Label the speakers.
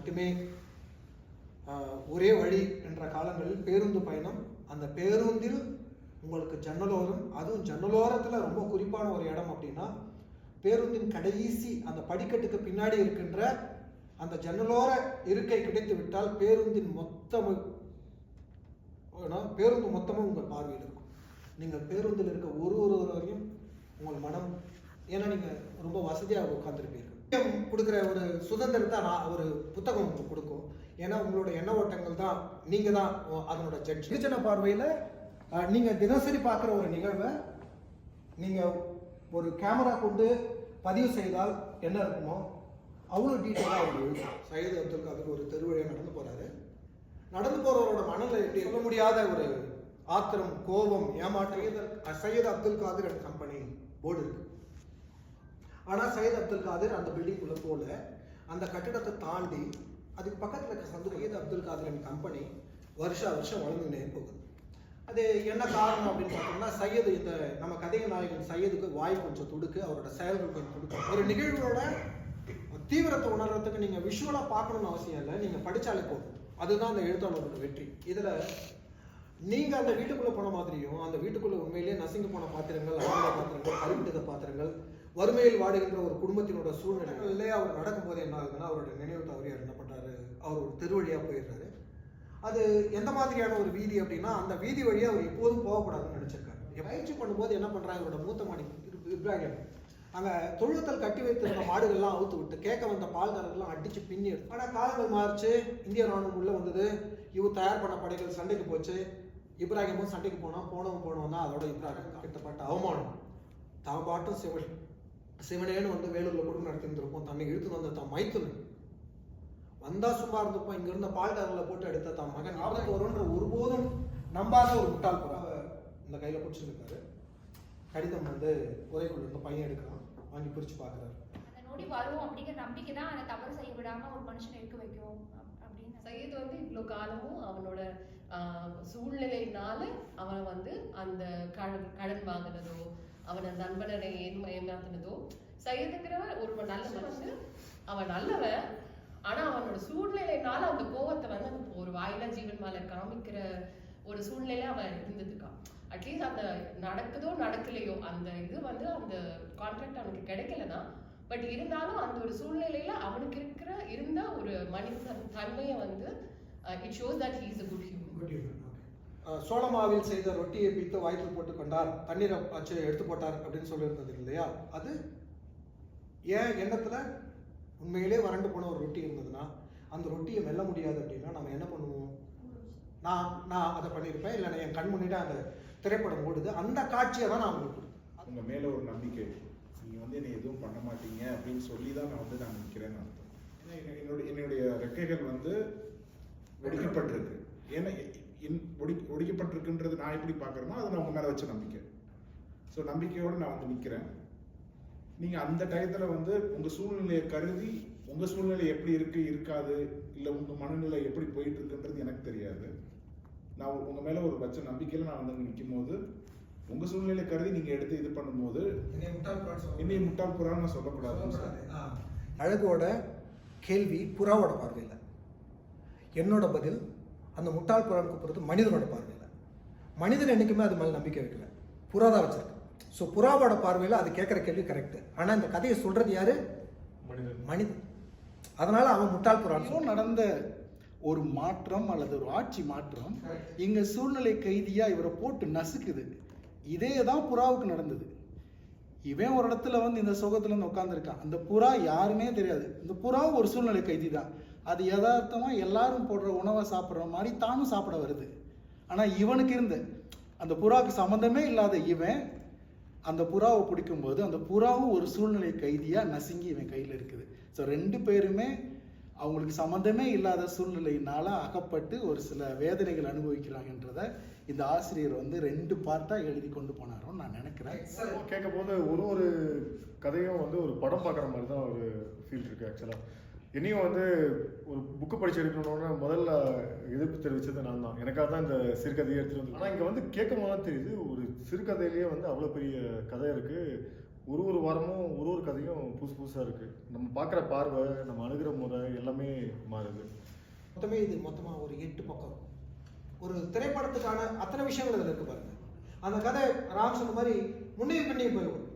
Speaker 1: மட்டுமே ஒரே வழி என்ற காலங்களில் பேருந்து பயணம் அந்த பேருந்தில் உங்களுக்கு ஜன்னலோரம் அதுவும் ஜன்னலோரத்தில் ரொம்ப குறிப்பான ஒரு இடம் அப்படின்னா பேருந்தின் கடைசி அந்த படிக்கட்டுக்கு பின்னாடி இருக்கின்ற அந்த ஜன்னலோர இருக்கை கிடைத்து விட்டால் பேருந்தின் மொத்தம் பேருந்து மொத்தமும் உங்கள் பார்வையில் இருக்கும். நீங்கள் பேருந்தில் இருக்க ஒரு ஒருவரையும் உங்கள் மனம் ஏன்னா நீங்கள் ரொம்ப வசதியாக உட்காந்துருப்பீர்கள் கொடுக்குற ஒரு சுதந்திரத்தை நான் ஒரு புத்தகம் உங்களுக்கு கொடுக்கும். ஏன்னா உங்களோட எண்ண ஓட்டங்கள் தான் நீங்கள் தான் அதனோட ஜட்ஜ் வெகுஜன பார்வையில் நீங்கள் தினசரி பார்க்குற ஒரு நிகழ்வை நீங்கள் ஒரு கேமரா கொண்டு பதிவு செய்தால் என்ன இருக்குமோ அவ்வளோ டீட்டெயிலாக அவர் எழுதும் சையது அப்துல் காதர் ஒரு தெருவழியாக நடந்து போகிறாரு நடந்து போகிறவரோட மனதில் எப்படி சொல்ல முடியாத ஒரு ஆத்திரம் கோபம் ஏமாற்றம். Syed Abdul Khadir and company board இருக்குது ஆனால் சையத் அப்துல் காதிர் அந்த பில்டிங்குள்ளே போல அந்த கட்டிடத்தை தாண்டி அதுக்கு பக்கத்தில் இருக்க சந்து சையத் அப்துல் காதிரின் கம்பெனி வருஷா வருஷம் வளர்ந்துனே போகுது. அது என்ன காரணம் அப்படின்னு பார்த்தோம்னா சையது இந்த நம்ம கதை நாயகன் சையதுக்கு வாய் கொஞ்சம் துடுக்கு அவரோட செயல்கள் கொஞ்சம் துடுக்கு. ஒரு நிகழ்வோட தீவிரத்தை உணர்றதுக்கு நீங்கள் விஷுவலாக பார்க்கணும்னு அவசியம் இல்லை. நீங்கள் படித்தாலே போதும். அதுதான் அந்த எழுத்தாளரோட வெற்றி. இதில் நீங்கள் அந்த வீட்டுக்குள்ளே போன மாதிரியும் அந்த வீட்டுக்குள்ளே உண்மையிலேயே நசுங்கி போன பாத்திரங்கள் அழகான பாத்திரங்கள் கருவிட்டத பாத்திரங்கள் வறுமையில் வாடுகின்ற ஒரு குடும்பத்தினோட சூழ்நிலைகளிலே அவர் நடக்கும்போது என்ன ஆகுதுன்னா அவரோட நினைவு தவறியார் என்ன பண்ணுறாரு அவர் ஒரு தெருவழியா போயிடுறாரு. அது எந்த மாதிரியான ஒரு வீதி அப்படின்னா அந்த வீதி வழியாக அவர் எப்போதும் போகக்கூடாதுன்னு நினச்சிருக்காரு. பயிற்சி பண்ணும்போது என்ன பண்ணுறாங்க இவரோட மூத்த மாணி இப்ராகிம் இப்ராஹிம். தொழுத்தல் தொழுவத்தில் கட்டி வைத்திருந்த மாடுகள்லாம் அவுத்து விட்டு கேட்க வந்த பால்காரர்கள்லாம் அடித்து பின்னி எடுத்து ஆனால் காலங்கள் மாறிச்சு. இந்திய ராணுவம் உள்ளே வந்தது. இவர் தயார் பண்ண படைகள் சண்டைக்கு போச்சு. இப்ராஹிமும் சண்டைக்கு போனால் போனவன் போனவன் தான் அதோட இப்ராஹிம். கிட்டப்பட்ட அவமானம். தான் பாட்டும் சிவன் சிவனேன்னு வந்து வேலூர்ல குடும்பம் நடத்திட்டு இருப்போம் தன்னை இழுத்து வந்த தான் மைத்துனன். வந்தா சும்மா இருந்தப்போ இங்க இருந்த பால்காரர்களை போட்டு எடுத்த தான் மகன். ஆபத்து வரும்ன்ற ஒருபோதும் நம்பாத ஒரு முட்டாள் புறா இந்த கையில பிடிச்சிருக்காரு. கடிதம் வந்து உரைக்குள்ள இருந்து பையன் எடுக்கிறான். வாங்கி பிரிச்சு பாக்குறாரு
Speaker 2: அந்த நொடி வரும் அப்படிங்கிற நம்பிக்கை தான் அதை தவறு செய்ய விடாம ஒரு மனுஷனை இருக்க வைக்கும். அப்- அப்படின்னு
Speaker 3: சையத் வந்து இவ்வளோ காலமும் அவனோட சூழ்நிலையினால அவன் வந்து அந்த கடன் கடன் வாங்கினதோ அவனை நண்பனை ஏன்ம ஏமாத்தினதோ? சையதுங்கிறவன் ஒரு நல்ல மனுஷன் அவன் நல்லவன். ஆனா அவனோட சூழ்நிலையினால அந்த கோவத்தை வந்து அந்த ஒரு வாயிலா ஜீவன் மேல காமிக்கிற ஒரு சூழ்நிலையில அவன் இருந்ததுக்கான் அட்லீஸ்ட் அந்த நடக்குதோ நடக்கலையோ அந்த இது வந்து அந்த கான்ட்ராக்ட் அவனுக்கு கிடைக்கலதான் பட் இருந்தாலும் அந்த ஒரு சூழ்நிலையில அவனுக்கு இருக்கிற இருந்த ஒரு மனித தன்மையை வந்து it shows that he's a good human
Speaker 1: சோளமாவில் செய்த ரொட்டியை பித்து வாய்க்குள் போட்டு கொண்டார் தண்ணீரை வச்சு எடுத்து போட்டார் அப்படின்னு சொல்லியிருந்தது இல்லையா? அது ஏன் எண்ணத்தில் உண்மையிலே வறண்டு போன ஒரு ரொட்டி இருந்ததுன்னா அந்த ரொட்டியை மெல்ல முடியாது அப்படின்னா நம்ம என்ன பண்ணுவோம்? நான் நான் அதை பண்ணியிருப்பேன் இல்லை என் கண் முன்னாடி அந்த திரைப்படம் ஓடுது அந்த காட்சியை தான் நான் உங்களுக்கு கொடுத்தேன்
Speaker 4: உங்க மேலே ஒரு நம்பிக்கை நீங்கள் வந்து என்னை எதுவும் பண்ண மாட்டீங்க அப்படின்னு சொல்லி தான் நான் வந்து நான் நிற்கிறேன்னு அர்த்தம். ஏன்னா என்னுடைய என்னுடைய ரெக்கைகள் வந்து வெடிக்கப்பட்டிருக்கு. ஏன்னா என் ஒடி ஒடிக்கப்பட்டிருக்குன்றது நான் எப்படி பார்க்குறேனோ அதை நான் உங்க மேல வச்ச நம்பிக்கை. ஸோ நம்பிக்கையோடு நான் வந்து நிற்கிறேன் நீங்க அந்த டயத்துல வந்து உங்க சூழ்நிலையை கருதி உங்க சூழ்நிலை எப்படி இருக்கு இருக்காது இல்ல உங்க மனநிலை எப்படி போயிட்டு இருக்குன்றது எனக்கு தெரியாது. நான் உங்க மேல ஒரு வச்ச நம்பிக்கையில நான் வந்து நிற்கும் போது உங்க சூழ்நிலை கருதி நீங்க எடுத்து இது பண்ணும்போது
Speaker 1: என்னை முட்டாள் புறான்னு
Speaker 4: சொல்லக்கூடாது.
Speaker 1: அழகோட கேள்வி புறாவோட பார்வையில். என்னோட பதில் அந்த முட்டாள் புறான்னு கூப்பிடுறது மனிதனோட பார்வையில். மனிதன் என்னைக்குமே அது மேலே நம்பிக்கை வைக்கல. புறா தான் வச்சிருக்கு. ஸோ புறாவோட பார்வையில் அது கேட்குற கேள்வி கரெக்ட் ஆனால் இந்த கதையை சொல்றது யாரு?
Speaker 5: மனிதன்.
Speaker 1: மனிதன். அதனால அவன் முட்டாள்
Speaker 6: இப்போ நடந்த ஒரு மாற்றம் அல்லது ஒரு ஆட்சி மாற்றம் இங்க சூழ்நிலை கைதியா இவரை போட்டு நசுக்குது. இதே தான் புறாவுக்கு நடந்தது. இவன் ஒரு இடத்துல வந்து இந்த சுகத்துல வந்து உட்காந்துருக்கான் அந்த புறா யாருன்னே தெரியாது. இந்த புறா ஒரு சூழ்நிலை கைதி தான் அது யதார்த்தமா எல்லாரும் போடுற உணவை சாப்பிட்ற மாதிரி தானும் சாப்பிட வருது. ஆனா இவனுக்கு இருந்த அந்த புறாவுக்கு சம்மந்தமே இல்லாத இவன் அந்த புறாவை பிடிக்கும்போது அந்த புறாவும் ஒரு சூழ்நிலை கைதியா நசுங்கி இவன் கையில இருக்குது. ஸோ ரெண்டு பேருமே அவங்களுக்கு சம்மந்தமே இல்லாத சூழ்நிலையினால அகப்பட்டு ஒரு சில வேதனைகள் அனுபவிக்கிறாங்கன்றத இந்த ஆசிரியர் வந்து ரெண்டு பார்ட்டாக எழுதி கொண்டு போனாரோன்னு நான் நினைக்கிறேன்.
Speaker 5: கேட்கும் போது ஒரு ஒரு கதையும் வந்து ஒரு படம் பார்க்குற மாதிரி தான் ஒரு ஃபீல் இருக்கு ஆக்சுவலாக இனியும் வந்து ஒரு புக்கு படிச்சிருக்கணும்னு முதல்ல எதிர்ப்பு தெரிவிச்சது நான் தான். எனக்காக தான் இந்த சிறுகதையை எடுத்துகிட்டு வந்து ஆனால் இங்கே வந்து கேட்கும் போது தெரியுது ஒரு சிறுகதையிலேயே வந்து அவ்வளோ பெரிய கதை இருக்குது ஒரு ஒரு வாரமும் ஒரு ஒரு கதையும் புதுசு புதுசாக இருக்குது நம்ம பார்க்குற பார்வை நம்ம அணுகிற முறை எல்லாமே மாறுது.
Speaker 1: மொத்தமே இது மொத்தமாக ஒரு எட்டு பக்கம். ஒரு திரைப்படத்துக்கான அத்தனை விஷயங்கள் இதில் இருக்குது பாருங்கள் அந்த கதை ராம் சொன்ன மாதிரி முன்னையும் பின்னையும் போயிடும்.